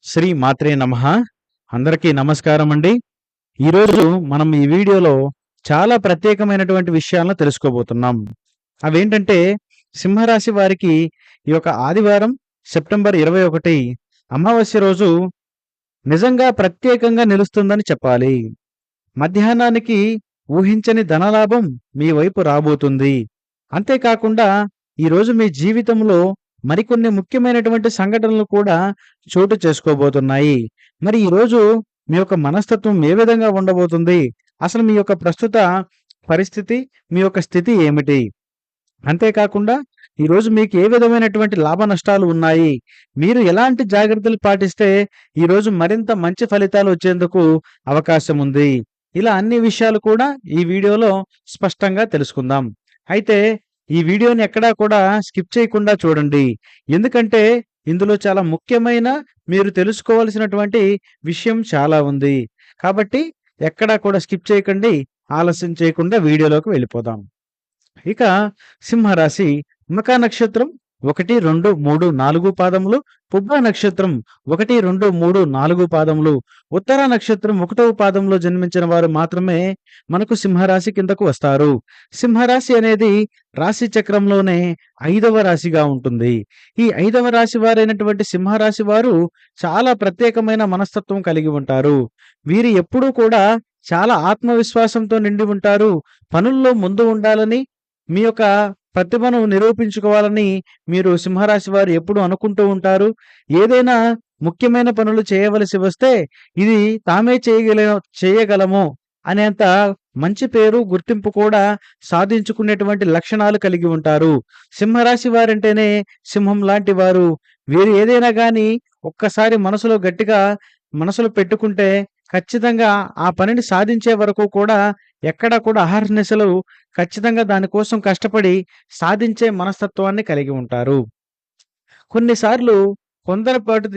శ్రీ మాత్రే నమ. అందరికీ నమస్కారం అండి. ఈరోజు మనం ఈ వీడియోలో చాలా ప్రత్యేకమైనటువంటి విషయాలను తెలుసుకోబోతున్నాం. అవేంటంటే సింహరాశి వారికి ఈ యొక్క ఆదివారం సెప్టెంబర్ ఇరవై ఒకటి అమావాస్య రోజు నిజంగా ప్రత్యేకంగా నిలుస్తుందని చెప్పాలి. మధ్యాహ్నానికి ఊహించని ధనలాభం మీ వైపు రాబోతుంది. అంతేకాకుండా ఈరోజు మీ జీవితంలో మరికొన్ని ముఖ్యమైనటువంటి సంఘటనలు కూడా చోటు చేసుకోబోతున్నాయి. మరి ఈరోజు మీ యొక్క మనస్తత్వం ఏ విధంగా ఉండబోతుంది? అసలు మీ యొక్క ప్రస్తుత పరిస్థితి మీ యొక్క స్థితి ఏమిటి? అంతేకాకుండా ఈరోజు మీకు ఏ విధమైనటువంటి లాభ నష్టాలు ఉన్నాయి? మీరు ఎలాంటి జాగ్రత్తలు పాటిస్తే ఈరోజు మరింత మంచి ఫలితాలు వచ్చేందుకు అవకాశం ఉంది? ఇలా అన్ని విషయాలు కూడా ఈ వీడియోలో స్పష్టంగా తెలుసుకుందాం. అయితే ఈ వీడియోని ఎక్కడా కూడా స్కిప్ చేయకుండా చూడండి. ఎందుకంటే ఇందులో చాలా ముఖ్యమైన మీరు తెలుసుకోవాల్సినటువంటి విషయం చాలా ఉంది. కాబట్టి ఎక్కడా కూడా స్కిప్ చేయకండి. ఆలస్యం చేయకుండా వీడియోలోకి వెళ్ళిపోదాం. ఇక సింహరాశి మకా నక్షత్రం ఒకటి రెండు మూడు నాలుగు పాదములు పుబ్బ నక్షత్రం ఒకటి రెండు మూడు నాలుగు పాదములు ఉత్తర నక్షత్రం ఒకటవ పాదంలో జన్మించిన వారు మాత్రమే మనకు సింహరాశి కిందకు వస్తారు. సింహరాశి అనేది రాశి చక్రంలోనే ఐదవ రాశిగా ఉంటుంది. ఈ ఐదవ రాశి వారైనటువంటి సింహరాశి వారు చాలా ప్రత్యేకమైన మనస్తత్వం కలిగి ఉంటారు. వీరు ఎప్పుడూ కూడా చాలా ఆత్మవిశ్వాసంతో నిండి ఉంటారు. పనుల్లో ముందు ఉండాలని మీ యొక్క ప్రతిభను నిరూపించుకోవాలని మీరు సింహరాశి వారు ఎప్పుడు అనుకుంటూ ఉంటారు. ఏదైనా ముఖ్యమైన పనులు చేయవలసి వస్తే ఇది తామే చేయగల చేయగలము అనేంత మంచి పేరు గుర్తింపు కూడా సాధించుకునేటువంటి లక్షణాలు కలిగి ఉంటారు. సింహరాశి వారంటేనే సింహం లాంటి వారు. వీరు ఏదైనా కానీ ఒక్కసారి మనసులో గట్టిగా మనసులో పెట్టుకుంటే ఖచ్చితంగా ఆ పనిని సాధించే వరకు కూడా ఎక్కడ కూడా అహర్నిశలు ఖచ్చితంగా దానికోసం కష్టపడి సాధించే మనస్తత్వాన్ని కలిగి ఉంటారు. కొన్నిసార్లు తొందరపాటు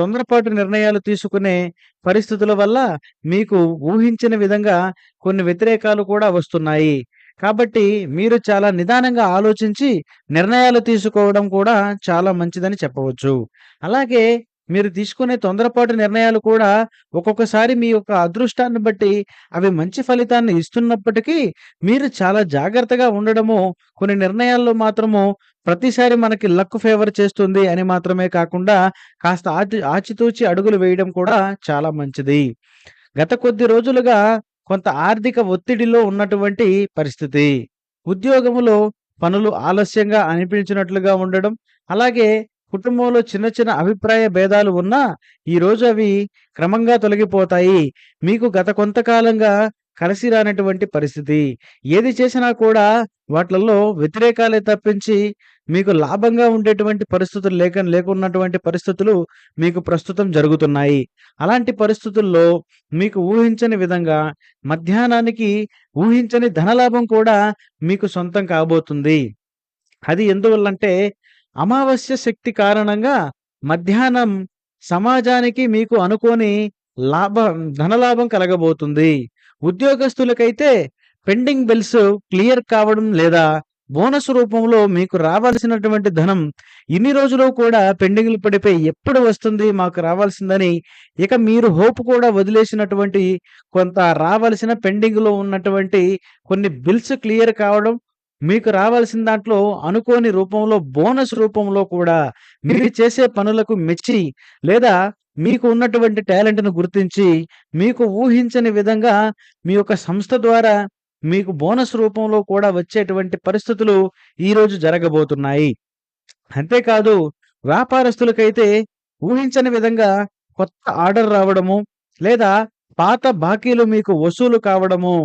తొందరపాటు నిర్ణయాలు తీసుకునే పరిస్థితుల వల్ల మీకు ఊహించిన విధంగా కొన్ని వ్యతిరేకాలు కూడా వస్తున్నాయి. కాబట్టి మీరు చాలా నిదానంగా ఆలోచించి నిర్ణయాలు తీసుకోవడం కూడా చాలా మంచిదని చెప్పవచ్చు. అలాగే మీరు తీసుకునే తొందరపాటు నిర్ణయాలు కూడా ఒక్కొక్కసారి మీ యొక్క అదృష్టాన్ని బట్టి అవి మంచి ఫలితాన్ని ఇస్తున్నప్పటికీ మీరు చాలా జాగ్రత్తగా ఉండడము కొన్ని నిర్ణయాల్లో మాత్రము ప్రతిసారి మనకి లక్ ఫేవర్ చేస్తుంది అని మాత్రమే కాకుండా కాస్త ఆచి ఆచితూచి అడుగులు వేయడం కూడా చాలా మంచిది. గత కొద్ది రోజులుగా కొంత ఆర్థిక ఒత్తిడిలో ఉన్నటువంటి పరిస్థితి. ఉద్యోగములో పనులు ఆలస్యంగా అనిపించినట్లుగా ఉండడం అలాగే కుటుంబంలో చిన్న చిన్న అభిప్రాయ భేదాలు ఉన్నా ఈ రోజు అవి క్రమంగా తొలగిపోతాయి. మీకు గత కొంతకాలంగా కలిసి రానటువంటి పరిస్థితి. ఏది చేసినా కూడా వాటిల్లో వ్యతిరేకాలే తప్పించి మీకు లాభంగా ఉండేటువంటి పరిస్థితులు లేక లేకున్నటువంటి పరిస్థితులు మీకు ప్రస్తుతం జరుగుతున్నాయి. అలాంటి పరిస్థితుల్లో మీకు ఊహించని విధంగా మధ్యాహ్నానికి ఊహించని ధనలాభం కూడా మీకు సొంతం కాబోతుంది. అది ఎందువల్లంటే అమావాస్య శక్తి కారణంగా మధ్యాహ్నం సమాజానికి మీకు అనుకోని లాభం ధనలాభం కలగబోతుంది. ఉద్యోగస్తులకైతే పెండింగ్ బిల్స్ క్లియర్ కావడం లేదా బోనస్ రూపంలో మీకు రావాల్సినటువంటి ధనం ఇన్ని రోజులు కూడా పెండింగ్లు పడిపోయి ఎప్పుడు వస్తుంది? మాకు రావాల్సిందని ఇక మీరు హోప్ కూడా వదిలేసినటువంటి కొంత రావాల్సిన పెండింగ్లో ఉన్నటువంటి కొన్ని బిల్స్ క్లియర్ కావడం మీకు రావాల్సిన దాంట్లో అనుకోని రూపంలో బోనస్ రూపంలో కూడా మీరు చేసే పనులకు మెచ్చి లేదా మీకు ఉన్నటువంటి టాలెంట్ను గుర్తించి మీకు ఊహించని విధంగా మీ యొక్క సంస్థ ద్వారా మీకు బోనస్ రూపంలో కూడా వచ్చేటువంటి పరిస్థితులు ఈ రోజు జరగబోతున్నాయి. అంతేకాదు వ్యాపారస్తులకైతే ఊహించని విధంగా కొత్త ఆర్డర్ రావడము లేదా పాత బాకీలు మీకు వసూలు కావడము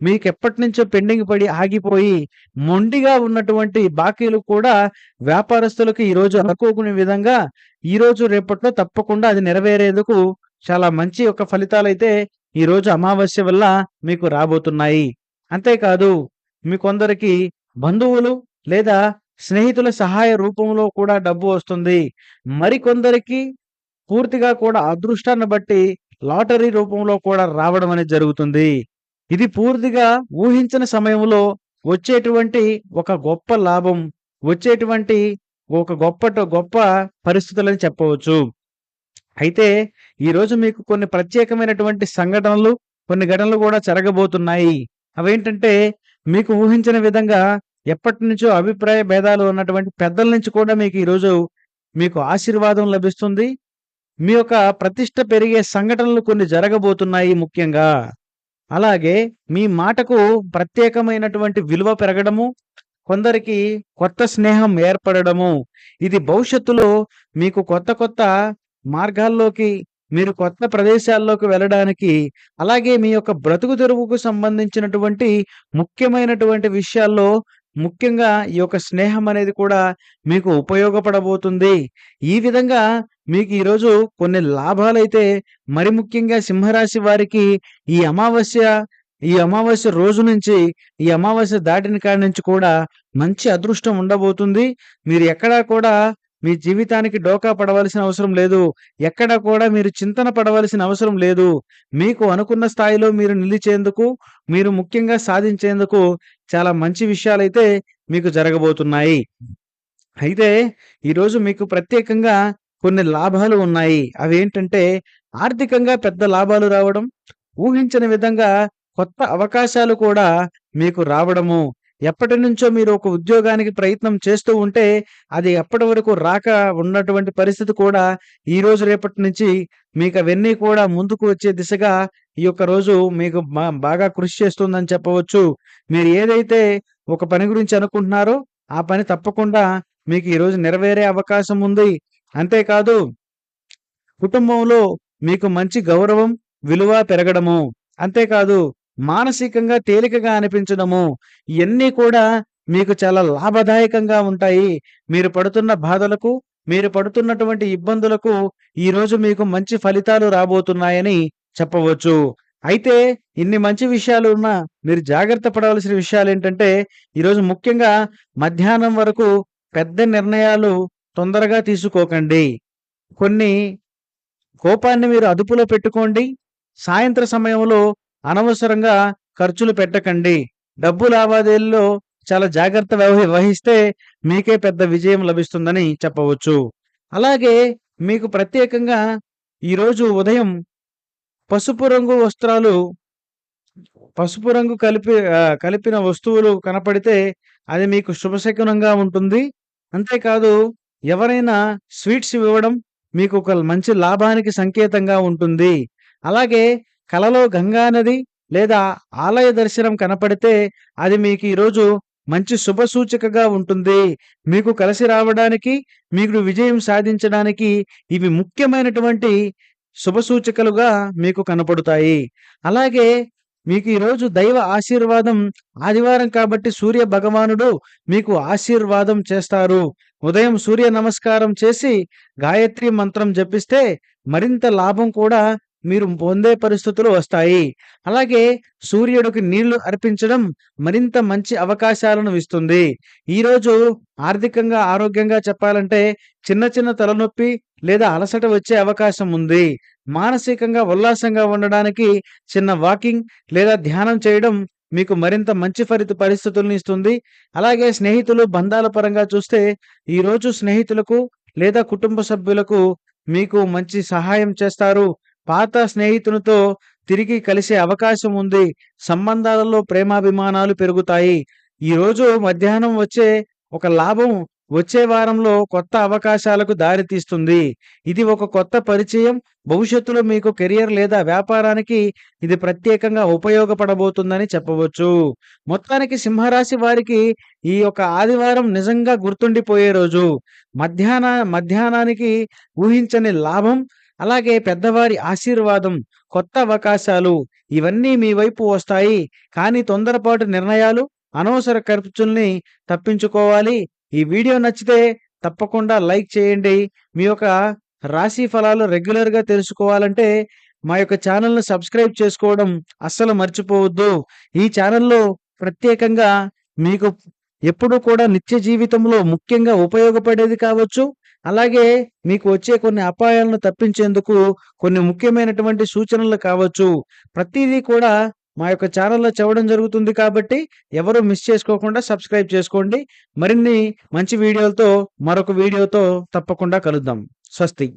మీకు ఎప్పటి నుంచో పెండింగ్ పడి ఆగిపోయి మొండిగా ఉన్నటువంటి బాకీలు కూడా వ్యాపారస్తులకు ఈ రోజు అనుకోకునే విధంగా ఈ రోజు రేపట్లో తప్పకుండా అది నెరవేరేందుకు చాలా మంచి యొక్క ఫలితాలైతే ఈ రోజు అమావాస్య వల్ల మీకు రాబోతున్నాయి. అంతేకాదు మీ కొందరికి బంధువులు లేదా స్నేహితుల సహాయ రూపంలో కూడా డబ్బు వస్తుంది. మరికొందరికి పూర్తిగా కూడా అదృష్టాన్ని బట్టి లాటరీ రూపంలో కూడా రావడం అనేది జరుగుతుంది. ఇది పూర్తిగా ఊహించిన సమయంలో వచ్చేటువంటి ఒక గొప్ప లాభం వచ్చేటువంటి ఒక గొప్ప గొప్ప పరిస్థితులని చెప్పవచ్చు అయితే ఈరోజు మీకు కొన్ని ప్రత్యేకమైనటువంటి సంఘటనలు, కొన్ని ఘటనలు కూడా జరగబోతున్నాయి. అవేంటంటే మీకు ఊహించిన విధంగా ఎప్పటినుంచో అభిప్రాయ భేదాలు ఉన్నటువంటి పెద్దల నుంచి కూడా మీకు ఈరోజు మీకు ఆశీర్వాదం లభిస్తుంది. మీ యొక్క ప్రతిష్ట పెరిగే సంఘటనలు కొన్ని జరగబోతున్నాయి ముఖ్యంగా. అలాగే మీ మాటకు ప్రత్యేకమైనటువంటి విలువ పెరగడము, కొందరికి కొత్త స్నేహం ఏర్పడడము, ఇది భవిష్యత్తులో మీకు కొత్త కొత్త మార్గాల్లోకి, మీరు కొత్త ప్రదేశాల్లోకి వెళ్ళడానికి, అలాగే మీ యొక్క బ్రతుకు తెరువుకు సంబంధించినటువంటి ముఖ్యమైనటువంటి విషయాల్లో ముఖ్యంగా ఈ యొక్క స్నేహం అనేది కూడా మీకు ఉపయోగపడబోతుంది. ఈ విధంగా మీకు ఈరోజు కొన్ని లాభాలైతే మరి ముఖ్యంగా సింహరాశి వారికి ఈ అమావాస్య, ఈ అమావాస్య రోజు నుంచి, ఈ అమావాస్య దాటిన కాడి నుంచి కూడా మంచి అదృష్టం ఉండబోతుంది. మీరు ఎక్కడా కూడా మీ జీవితానికి డోకా పడవలసిన అవసరం లేదు. ఎక్కడ కూడా మీరు చింతన పడవలసిన అవసరం లేదు. మీకు అనుకున్న స్థాయిలో మీరు నిలిచేందుకు, మీరు ముఖ్యంగా సాధించేందుకు చాలా మంచి విషయాలైతే మీకు జరగబోతున్నాయి. అయితే ఈరోజు మీకు ప్రత్యేకంగా కొన్ని లాభాలు ఉన్నాయి. అవేంటంటే ఆర్థికంగా పెద్ద లాభాలు రావడం, ఊహించని విధంగా కొత్త అవకాశాలు కూడా మీకు రావడము. ఎప్పటి నుంచో మీరు ఒక ఉద్యోగానికి ప్రయత్నం చేస్తూ ఉంటే, అది ఎప్పటి వరకు రాక ఉన్నటువంటి పరిస్థితి కూడా ఈ రోజు రేపటి నుంచి మీకు అవన్నీ కూడా ముందుకు వచ్చే దిశగా ఈ యొక్క రోజు మీకు బాగా కృషి చేస్తుందని చెప్పవచ్చు. మీరు ఏదైతే ఒక పని గురించి అనుకుంటున్నారో, ఆ పని తప్పకుండా మీకు ఈరోజు నెరవేరే అవకాశం ఉంది. అంతేకాదు కుటుంబంలో మీకు మంచి గౌరవం, విలువ పెరగడము. అంతేకాదు మానసికంగా తేలికగా అనిపించడము. ఇవన్నీ కూడా మీకు చాలా లాభదాయకంగా ఉంటాయి. మీరు పడుతున్న బాధలకు, మీరు పడుతున్నటువంటి ఇబ్బందులకు ఈరోజు మీకు మంచి ఫలితాలు రాబోతున్నాయని చెప్పవచ్చు. అయితే ఇన్ని మంచి విషయాలు ఉన్నా మీరు జాగ్రత్త పడవలసిన విషయాలు ఏంటంటే ఈరోజు ముఖ్యంగా మధ్యాహ్నం వరకు పెద్ద నిర్ణయాలు తొందరగా తీసుకోకండి. కొన్ని కోపాన్ని మీరు అదుపులో పెట్టుకోండి. సాయంత్ర సమయంలో అనవసరంగా ఖర్చులు పెట్టకండి. డబ్బు లావాదేవీల్లో చాలా జాగ్రత్త వహిస్తే మీకే పెద్ద విజయం లభిస్తుందని చెప్పవచ్చు. అలాగే మీకు ప్రత్యేకంగా ఈరోజు ఉదయం పసుపు రంగు వస్త్రాలు పసుపు రంగు కలిపి కలిపిన వస్తువులు కనపడితే అది మీకు శుభశకునంగా ఉంటుంది. అంతేకాదు ఎవరైనా స్వీట్స్ ఇవ్వడం మీకు ఒక మంచి లాభానికి సంకేతంగా ఉంటుంది. అలాగే కలలో గంగా నది లేదా ఆలయ దర్శనం కనపడితే అది మీకు ఈరోజు మంచి శుభ సూచికగా ఉంటుంది. మీకు కలిసి రావడానికి, మీకు విజయం సాధించడానికి ఇవి ముఖ్యమైనటువంటి శుభ సూచికలుగా మీకు కనపడుతాయి. అలాగే మీకు ఈరోజు దైవ ఆశీర్వాదం ఆదివారం కాబట్టి సూర్య భగవానుడు మీకు ఆశీర్వాదం చేస్తారు. ఉదయం సూర్య నమస్కారం చేసి గాయత్రి మంత్రం జపిస్తే మరింత లాభం కూడా మీరు పొందే పరిస్థితులు వస్తాయి. అలాగే సూర్యుడికి నీళ్ళు అర్పించడం మరింత మంచి అవకాశాలను ఇస్తుంది. ఈరోజు ఆర్థికంగా, ఆరోగ్యంగా చెప్పాలంటే చిన్న చిన్న తలనొప్పి లేదా అలసట వచ్చే అవకాశం ఉంది. మానసికంగా ఉల్లాసంగా ఉండడానికి చిన్న వాకింగ్ లేదా ధ్యానం చేయడం మీకు మరింత మంచి ఫలిత పరిస్థితుల్ని ఇస్తుంది. అలాగే స్నేహితులు, బంధాల పరంగా చూస్తే ఈరోజు స్నేహితులకు లేదా కుటుంబ సభ్యులకు మీకు మంచి సహాయం చేస్తారు. పాత స్నేహితునితో తిరిగి కలిసే అవకాశం ఉంది. సంబంధాలలో ప్రేమాభిమానాలు పెరుగుతాయి. ఈరోజు మధ్యాహ్నం వచ్చే ఒక లాభం వచ్చే వారంలో కొత్త అవకాశాలకు దారితీస్తుంది ఇది ఒక కొత్త పరిచయం భవిష్యత్తులో మీకు కెరియర్ లేదా వ్యాపారానికి ఇది ప్రత్యేకంగా ఉపయోగపడబోతుందని చెప్పవచ్చు. మొత్తానికి సింహరాశి వారికి ఈ యొక్క ఆదివారం నిజంగా గుర్తుండిపోయే రోజు. మధ్యాహ్న మధ్యాహ్నానికి ఊహించని లాభం, అలాగే పెద్దవారి ఆశీర్వాదం, కొత్త అవకాశాలు ఇవన్నీ మీ వైపు వస్తాయి. కానీ తొందరపాటు నిర్ణయాలు, అనవసర ఖర్చుల్ని తప్పించుకోవాలి. ఈ వీడియో నచ్చితే తప్పకుండా లైక్ చేయండి. మీ యొక్క రాశి ఫలాలు రెగ్యులర్‌గా తెలుసుకోవాలంటే మా యొక్క ఛానల్ను సబ్స్క్రైబ్ చేసుకోవడం అస్సలు మర్చిపోవద్దు. ఈ ఛానల్లో ప్రత్యేకంగా మీకు ఎప్పుడూ కూడా నిత్య జీవితంలో ముఖ్యంగా ఉపయోగపడేది కావచ్చు. అలాగే మీకు వచ్చే కొన్ని అపాయాలను తప్పించేందుకు కొన్ని ముఖ్యమైనటువంటి సూచనలు కావచ్చు. ప్రతిదీ కూడా మా యొక్క ఛానల్లో చెప్పడం జరుగుతుంది కాబట్టి ఎవరు మిస్ చేసుకోకుండా సబ్స్క్రైబ్ చేసుకోండి. మరిన్ని మంచి వీడియోలతో మరొక వీడియోతో తప్పకుండా కలుద్దాం. స్వస్తి.